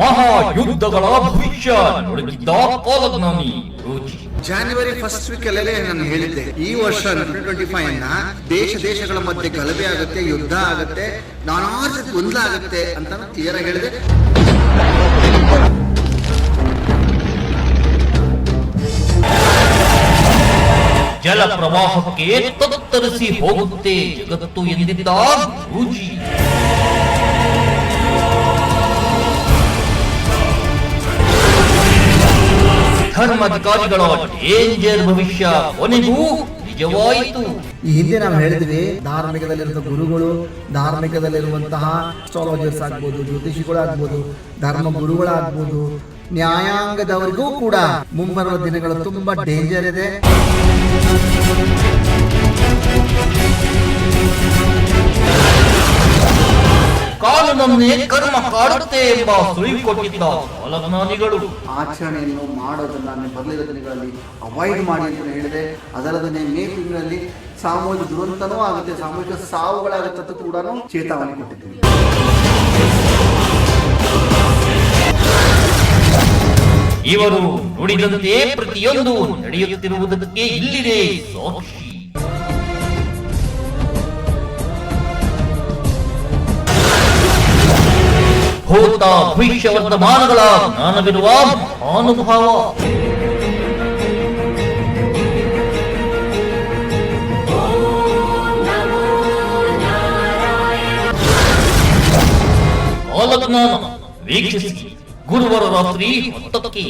ಮಹಾಯುದ್ಧಗಳ ಭವಿಷ್ಯ ನುಡಿದಿದ್ದ ಕಾಲಜ್ಞಾನಿ ರುಚಿ January first week ಅಲ್ಲೇ ನಾನು ಹೇಳಿದ್ದೆ ಈ ವರ್ಷ ಟ್ವೆಂಟಿ ಫೈವ್ನ ದೇಶ ದೇಶಗಳ ಮಧ್ಯೆ ಗಲಭೆ ಆಗುತ್ತೆ ಯುದ್ಧ ಆಗುತ್ತೆ ನಾನಾ ರೀತಿ ಗೊಂದಲ ಆಗುತ್ತೆ ಅಂತ ಕ್ಲಿಯರ್ ಆಗಿ ಹೇಳಿದೆ. ಜಲ ಪ್ರವಾಹಕ್ಕೆ ತತ್ತರಿಸಿ ಹೋಗುತ್ತೆ ಜಗತ್ತು ಎಂದಿದ್ದ ರುಚಿ ಧರ್ಮಾಧಿಕಾರಿಗಳ ಡೇಂಜರ್ ಭವಿಷ್ಯ ಕೊನೆಗೂ ನಿಜವಾಯಿತು. ಈ ಹಿಂದೆ ನಾವು ಹೇಳಿದ್ವಿ ಧಾರ್ಮಿಕದಲ್ಲಿರುವ ಗುರುಗಳು, ಧಾರ್ಮಿಕದಲ್ಲಿರುವಂತಹ ಅಸ್ಟ್ರಾಲಜರ್ಸ್ ಆಗ್ಬೋದು, ಜ್ಯೋತಿಷಿಗಳಾಗ್ಬೋದು ಧರ್ಮ ಗುರುಗಳಾಗ್ಬೋದು ನ್ಯಾಯಾಂಗದವರಿಗೂ ಕೂಡ ಮುಂಬರುವ ದಿನಗಳು ತುಂಬಾ ಡೇಂಜರ್ ಇದೆ. ಕಾನೂನನ್ನೇ ಕರ್ಮ ಕಾಡುತ್ತೆ ಎಂಬ ಸುಳಿವು ಕೊಟ್ಟಿದ್ದ ಕಾಲಜ್ಞಾನಿಗಳು ಆಚರಣೆಯನ್ನು ಮಾಡೋದನ್ನ ಬರಲಿರೋ ದಿನಗಳಲ್ಲಿ ಅವಾಯ್ಡ್ ಮಾಡಿ ಅಂತ ಹೇಳಿದೆ. ಅದಲ್ಲದೆ ಮೇ ತಿಂಗಳಲ್ಲಿ ಸಾಮೂಹಿಕ ದುರಂತನೂ ಆಗುತ್ತೆ ಸಾಮೂಹಿಕ ಸಾವುಗಳಾಗುತ್ತೆ ಅಂತ ಕೂಡ ಚೇತಾವಣೆ ಕೊಟ್ಟಿದ್ದೀವಿ ಇವರು ನುಡಿದಂತೆ ಪ್ರತಿಯೊಂದು ನಡೆಯುತ್ತಿರುವುದಕ್ಕೆ ಇಲ್ಲಿದೆ ಸಾಕ್ಷಿ ಭೂತ ಭವಿಷ್ಯ ವರ್ತಮಾನಗಳ ಜ್ಞಾನವಿರುವ ಮಹಾನುಭಾವ ಕಾಲಜ್ಞಾನ ವೀಕ್ಷಿಸಿ ಗುರುವಾರ ರಾತ್ರಿ ಹತ್ತಕ್ಕೆ